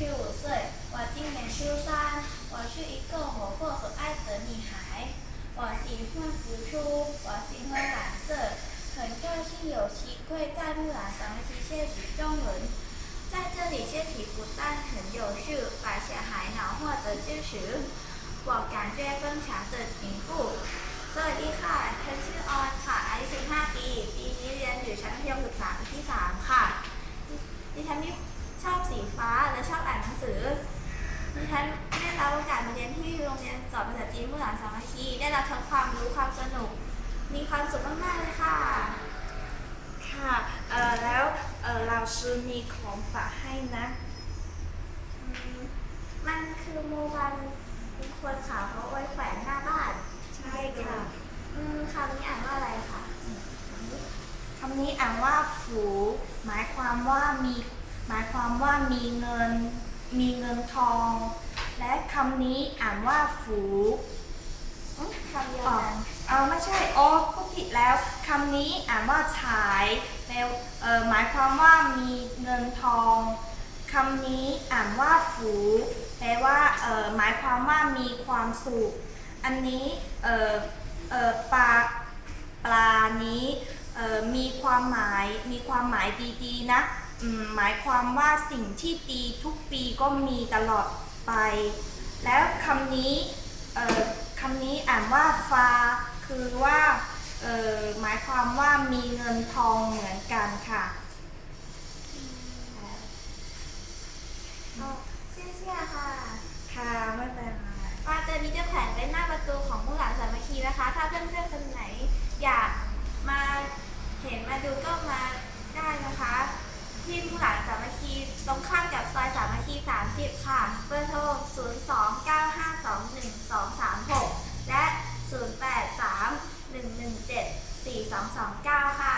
十五岁，我今年初三，我是一个活泼可爱的女孩。我喜欢读书，我喜欢蓝色，很高兴有机会在木兰山区学习中文。在这里学习不但很有趣，而且还能获得知识。我感觉非常的进步，所以很很喜欢。 ฉันได้รับโอกาสมาเรียนที่โรงเรียนสอนภาษาจีนเมื่อหลังสามัคคีได้รับทั้งความรู้ความสนุก มีความสุขมากๆเลยค่ะ ค่ะเอ่อแล้วเอ่อเราซื้อมีของฝากให้นะอืมมันคือโมบันเป็นคนขาวเขาไว้แขวนหน้าบ้านใช่ค่ะ อืมคำนี้อ่านว่าอะไรคะคำนี้อ่านว่าฝูหมายความว่ามี หมายความว่ามีเงิน มีเงินทอง และคำนี้อ่านว่าฝูอืมคำเดียวอ๋อกันเออไม่ใช่โอ้พูดผิดแล้วคำนี้อ่านว่าฉายแล้วเออหมายความว่ามีเงินทองคำนี้อ่านว่าฝูแปลว่าเออหมายความว่ามีความสุขอันนี้เออเออปลาปลานี้เออมีความหมายมีความหมายดีๆนะอืมหมายความว่าสิ่งที่ดีทุกปีก็มีตลอด ไป แล้วคำนี้คำนี้อ่านว่าฟาคือว่าหมายความว่ามีเงินทองเหมือนกันค่ะเชี่ยเชี่ยค่ะ ค่ะไม่เป็นไรปลาตัวนี้จะแขวนไว้หน้าประตูของมู่หลานสามัคคีนะคะ ถ้าเพื่อนๆคนไหนอยากมาเห็นมาดูก็มาได้นะคะ ที่มู่หลานสามัคคีตรงข้ามกับซอยสามัค คี30ค่ะ เบอร์โทร 029521236 และ 083-117-4229 ค่ะ